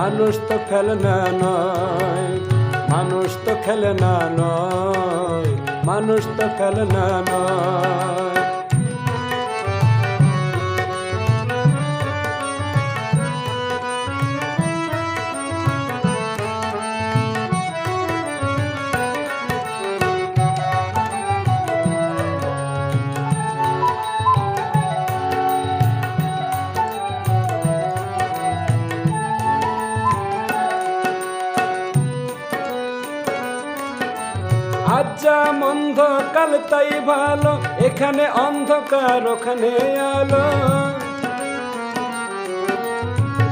মানুষ তো খেলনা নয় মানুষ তো খেলনা নয় মানুষ তো খেলনা নয়। আজ মন্ধ কাল তাই ভালো। এখানে অন্ধকার, ওখানে আলো।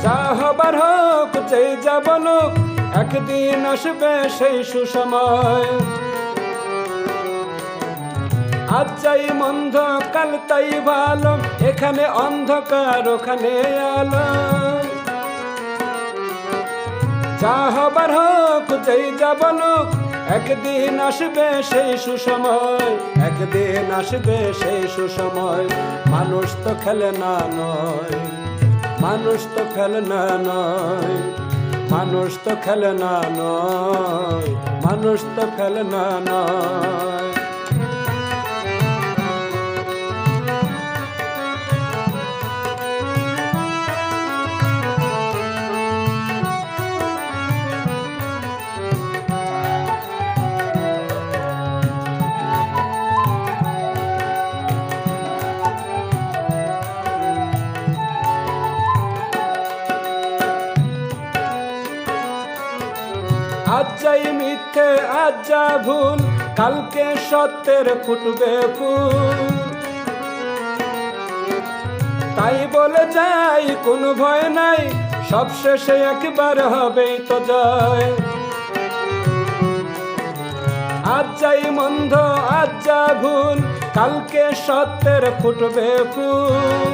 যা হবার হোক, যেই যা বলুক, একদিন আসবে সেই সুসময়। আজ যাই মন্ধ কাল তাই ভালো। এখানে অন্ধকার, ওখানে আলো। যা হবার হোক, যেই যা বলুক একদিন আসবে সেই সুসময়, একদিন আসবে সেই সুসময়। মানুষ তো খেলে না নয়, মানুষ তো খেলে না নয়, মানুষ তো খেলে না নয়, মানুষ তো খেলে না নয়। আজ যাই মিথ্যে, আজ যা ভুল, কালকে সত্যের ফুটবে ফুল। তাই বলে যাই, কোনো ভয় নাই, সব শেষে একবার হবেই তো জয়। আজ যাই মন্দ, আজ যা ভুল, কালকে সত্যের ফুটবে ফুল।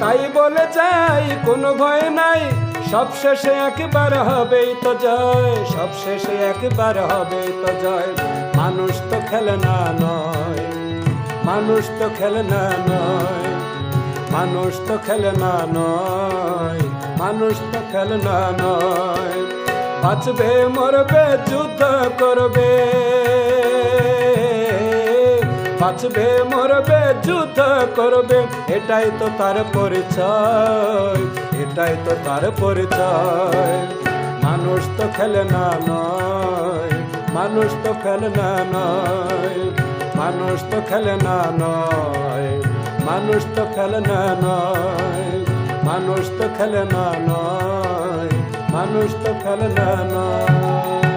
তাই বলে যাই, কোনো ভয় নাই সব শেষে একবার হবেই তো জয়, সব শেষে একবার হবেই তো জয়। মানুষ তো খেলে না নয়, মানুষ তো খেলে না নয়, মানুষ তো খেলে না নয়, মানুষ তো খেলে না নয়। বাঁচবে, মরবে, যুদ্ধ করবে। বাঁচবে, মরবে, যুদ্ধ করবে, এটাই তো তার পরিচয়। এটাই তো তার পরিচয়। মানুষ তো খেলে না নয়, মানুষ তো খেলে না নয়, মানুষ তো খেলে না নয়, মানুষ তো খেলে না নয়, মানুষ তো খেলে না নয়, মানুষ তো খেলে না নয়।